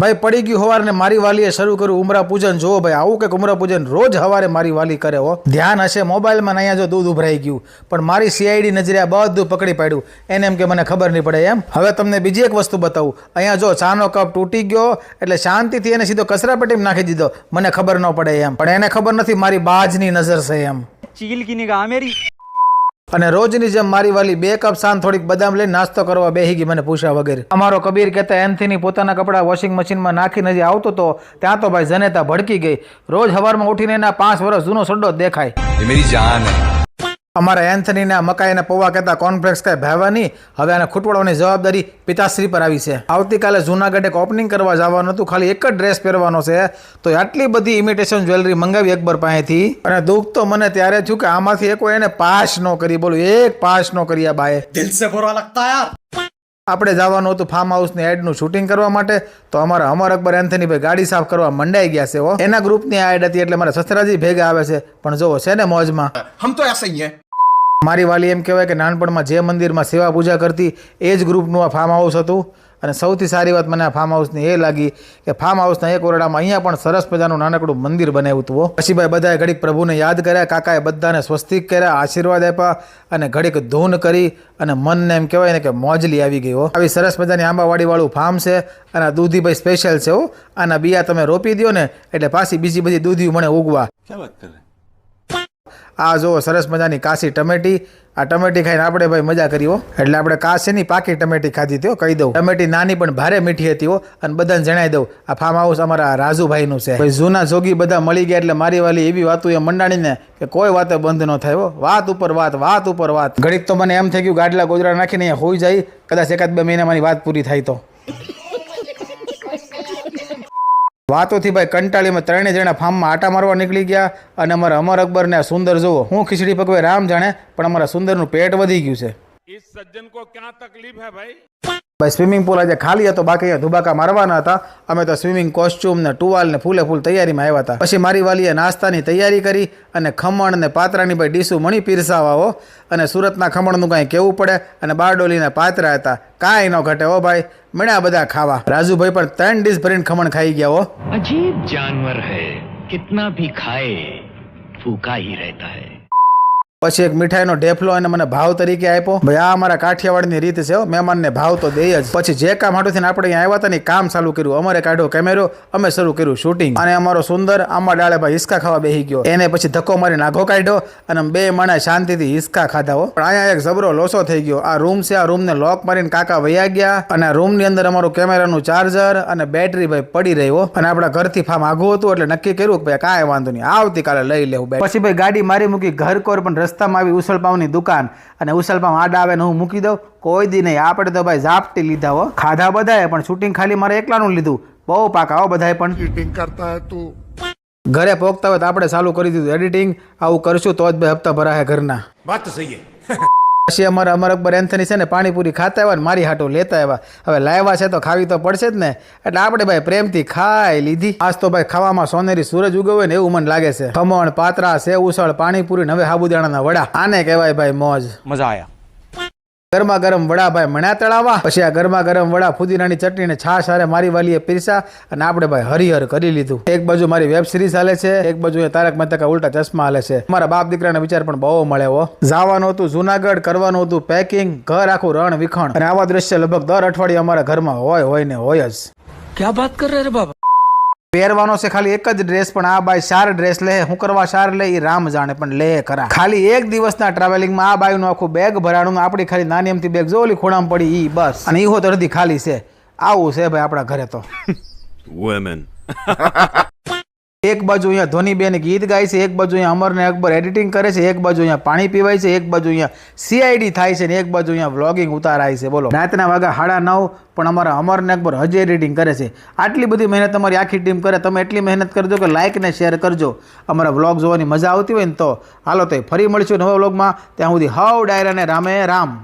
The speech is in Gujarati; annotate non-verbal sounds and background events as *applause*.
ભાઈ, પડી ગયું હવારને મારી વાલીએ શરૂ કર્યું ઉમરા પૂજન. જુઓ ભાઈ, આવું કે ઉમરા પૂજન રોજ હવારે મારી વાલી કરે હો. ધ્યાન હશે, મોબાઈલમાં અહીંયા જો દૂધ ઉભરાઈ ગયું. પણ મારી સીઆઈડી નજરે આ બધું પકડી પાડ્યું. એને એમ કે મને ખબર નહીં પડે એમ. હવે તમને બીજી એક વસ્તુ બતાવું. અહીંયા જો ચાનો કપ તૂટી ગયો, એટલે શાંતિથી એને સીધો કચરા પેટીમાં નાખી દીધો. મને ખબર ન પડે એમ. પણ એને ખબર નથી, મારી બાજની નજર છે એમ. ચીલ કી અને રોજની જેમ મારી વાલી બે કપ સાંજ થોડીક બદામ લઈ નાસ્તો કરવા બેહી ગઈ મને પૂછ્યા વગેરે. અમારો કબીર કહેતા, એન્થીની પોતાના કપડાં વોશિંગ મશીનમાં નાખીને જે આવતો તો ત્યાં તો ભાઈ જનેતા ભડકી ગઈ. રોજ હવારમાં ઉઠીને એના પાંચ વર્ષ જૂનો સડો દેખાય. મેરી જાન હૈ. અમારા એન્થની એન્થનીને મકાઈ અને પૌવા કહેતા કોન્ફ્લેક્સ કાંઈ ભાવ્યા નહીં. હવે આને ખૂટવાડવાની જવાબદારી પિતાશ્રી પર આવી છે. આવતીકાલે જૂનાગઢ એક ઓપનિંગ કરવા જવાનું હતું. ખાલી એક જ ડ્રેસ પહેરવાનો છે. તો આટલી બધી ઇમિટેશન જ્વેલરી મંગાવી અકબર પાસેથી. અને દુઃખ તો મને ત્યારે થયું કે આમાંથી એક એને પાસ ન કરી. બોલું એક પાસ ન કરી આ બાએ. દિલ સે ભરવા લગતા યાર. આપણે જવાનું હતું ફાર્મ એડનું શૂટિંગ કરવા માટે. તો અમારા અમર અકબર એન્થની ભાઈ ગાડી સાફ કરવા મંડાઈ ગયા છે એના ગ્રુપની આ એડ હતી એટલે મારા સસરાજી ભેગા આવે છે. પણ જોવો છે ને મોજમાં? હમ તો એસા મારી વાલી એમ કહેવાય કે નાનપણમાં જે મંદિરમાં સેવા પૂજા કરતી, એ જ ગ્રુપનું આ ફાર્મ હાઉસ હતું. અને સૌથી સારી વાત મને આ ફાર્મ હાઉસની એ લાગી કે ફાર્મ હાઉસના એક ઓરડામાં અહીંયા પણ સરસ મજાનું નાનકડું મંદિર બનાવ્યું હતું ભાઈ બધાએ ઘડીક પ્રભુને યાદ કર્યા, કાકાએ બધાને સ્વસ્તિક કર્યા, આશીર્વાદ આપ્યા અને ઘડીક ધૂન કરી અને મનને એમ કહેવાય ને કે મોજલી આવી ગઈ હો. આવી સરસ મજાની આંબાવાડીવાળું ફાર્મ છે અને આ દૂધી ભાઈ સ્પેશિયલ છે હો. આના બિયા તમે રોપી દો ને એટલે પાછી બીજી બધી દૂધી મને ઉગવા. આ જુઓ, સરસ મજાની કાશી ટમેટી. આ ટમેટી ખાઈને આપણે ભાઈ મજા કરી હો. એટલે આપણે કાશીની પાકી ટમેટી ખાધી હતી કહી દઉં. ટમેટી નાની પણ ભારે મીઠી હતી હો, અને બધાને જણાવી દઉં, આ ફાર્મ હાઉસ અમારા રાજુભાઈનું છે. ભાઈ જૂના જોગી બધા મળી ગયા એટલે મારી વાલી એવી વાતો એ મંડાણીને કે કોઈ વાતે બંધ ન થાય વાત ઉપર વાત વાત ઉપર વાત. ઘડીક તો મને એમ થઈ ગયું ગાડલા ગોદરા નાખીને હોઈ જાય. કદાચ એકાદ બે મહિનામાંની વાત પૂરી થાય તો. વાતોથી ભાઈ કંટાળીમાં ત્રણે જણા ફાર્મમાં આટા મારવા નીકળી ગયા અને અમારા અમર અકબરને સુંદર જુઓ, હું ખીચડી પકવે રામ જાણે, પણ અમારા સુંદરનું પેટ વધી ગયું છે. સજ્જન કો ક્યાં તકલીફ હે ભાઈ ભાઈ સ્વિમિંગ પૂલ આજે ખાલી હતો, બાકી અહીંયા ધુબાકા મારવાના હતા. અમે તો સ્વિમિંગ કોસ્ચ્યુમ ને ટુવાલ ને ફૂલે ફૂલ તૈયારીમાં આવ્યા હતા. પછી મારી વાલીએ નાસ્તાની તૈયારી કરી અને ખમણ ને પાતરાની ભાઈ ડીસું મણી પીરસાવાઓ અને સુરતના ખમણનું કાંઈ કેવું પડે અને બારડોલીના પાતરા હતા. કાંઈ ન ઘટે હો ભાઈ મળ્યા બધા ખાવા. રાજુભાઈ પણ ત્રણ ડીશ ભરીને ખમણ ખાઈ ગયા હો. અજીબ જાનવર હૈ, કિતના ભી ખાય ફૂકા હી રહેતા હૈ. પછી એક મીઠાઈનો ઢેફલો અને મને ભાવ તરીકે આપ્યો. ભાઈ, આ અમારા કાઠિયાવાડની રીત છે મહેમાનને ભાવ તો દે જ. પછી જે કામ હાટુથી આપણે અહીંયા આવ્યા હતા ને કામ ચાલુ કર્યું. અમારે કાઢ્યો કેમેરો, અમે શરૂ કર્યું શૂટિંગ. અને અમારો સુંદર, આમાં ડાળે ભાઈ હિસકા ખાવા બેસી ગયો. એને પછી ધક્કો મારીને નાઘો કાઢ્યો અને બે માણસ શાંતિથી હિસકા ખાધા હો. પણ અહીંયા એક જબરો લોસો થઈ ગયો. આ રૂમ છે, આ રૂમને લોક મારીને કાકા વયા ગયા અને આ રૂમની અંદર અમારું કેમેરાનું ચાર્જર અને બેટરી ભાઈ પડી રહ્યો અને આપણા ઘરથી ફામ આઘું હતું એટલે નક્કી કર્યું કે ભાઈ કાંઈ વાંધો નહીં, આવતીકાલે લઈ લેવું. પછી ભાઈ ગાડી મારી મૂકી ઘર કોર પણ રસ્તામાં આવી ઉસળપાવની દુકાન અને ઉસળપાવ આડા આવે ને હું મૂકી દઉં. કોઈ દી નહીં. આપણે તો ભાઈ ઝાપટી લીધા હો. ખાધા બધાએ પણ શૂટિંગ ખાલી મારે એકલાનું લીધું. બહુ પાક આવો બધાએ પણ. શૂટિંગ કરતા તું. ઘરે પહોંચતા હોય તો આપણે ચાલુ કરી દીધું એડિટિંગ આવું કરશું તો જ બે હપ્તા ભરાય ઘરના. વાત સહી *laughs* પછી અમારા અમર અકબર એન્થની છે ને પાણીપુરી ખાતા આવ્યા ને મારી હાટું લેતા આવ્યા. હવે લાવ્યા છે તો ખાવી તો પડશે જ ને. એટલે આપણે ભાઈ પ્રેમથી ખાઈ લીધી. આજ તો ભાઈ ખાવામાં સોનેરી સૂરજ ઉગવ્યો ને એવું મને લાગે છે. ખમણ, પાત્રા સે ઉસળ, પાણીપુરી ને હવે સાબુદાણાના વડા. આને કહેવાય ભાઈ મોજ. મજા આવ્યા ગરમા ગરમ વડા ભાઈ મણ્યા તળાવા પછી આ ગરમા ગરમ વડા ફુદીનાની ચટણી ને છાશ હારે મારી વાલીએ પીરસા અને આપણે ભાઈ હરિહર કરી લીધું. એક બાજુ મારી વેબ સિરીઝ હાલે છે, એક બાજુ એ તારક મહેતા કા ઉલટા ચશ્મા હાલે છે. મારા બાપ દીકરાને વિચાર પણ બહુ મળ્યો જવાનું હતું જુનાગઢ, કરવાનું હતું પેકિંગ, ઘર આખું રણ વિખણ. અને આવા દ્રશ્ય લગભગ દર અઠવાડિયે અમારા ઘરમાં હોય હોય ને હોય જ. ક્યાં વાત કરે રે બાબા પહેરવાનો છે, ખાલી એક જ ડ્રેસ પણ આ બાઈ ચાર ડ્રેસ લે. હું કરવા ચાર લે એ રામ જાણે, પણ લે ખરા. ખાલી એક દિવસના ટ્રાવેલિંગમાં આ બાઈનું આખું બેગ ભરાણું આપણી ખાલી નાની એમથી બેગ જો ઓલી ખોડામાં પડી ઈ, બસ. અને ઈહો તો અડધી ખાલી છે. આવું છે ભાઈ આપણા ઘરે તો. *laughs* Women. *laughs* એક બાજુ અહીંયા ધોનીબેન ગીત ગાય છે, એક બાજુ અહીંયા અમર ને અકબર એડિટિંગ કરે છે, એક બાજુ અહીંયા પાણી પીવાય છે, એક બાજુ અહીંયા સીઆઈડી થાય છે ને એક બાજુ અહીંયા વ્લોગિંગ ઉતારાય છે. બોલો. રાતના વાગા સાડા નવ, પણ અમારા અમર ને અકબર હજી એડિટિંગ કરે છે. આટલી બધી મહેનત તમારી આખી ટીમ કરે. તમે એટલી મહેનત કરજો કે લાઇક ને શેર કરજો. અમારા વ્લોગ જોવાની મજા આવતી હોય ને તો હાલો તો ફરી મળીશું નવા વ્લોગમાં ત્યાં સુધી હાવ ડાયરા ને રામે રામ.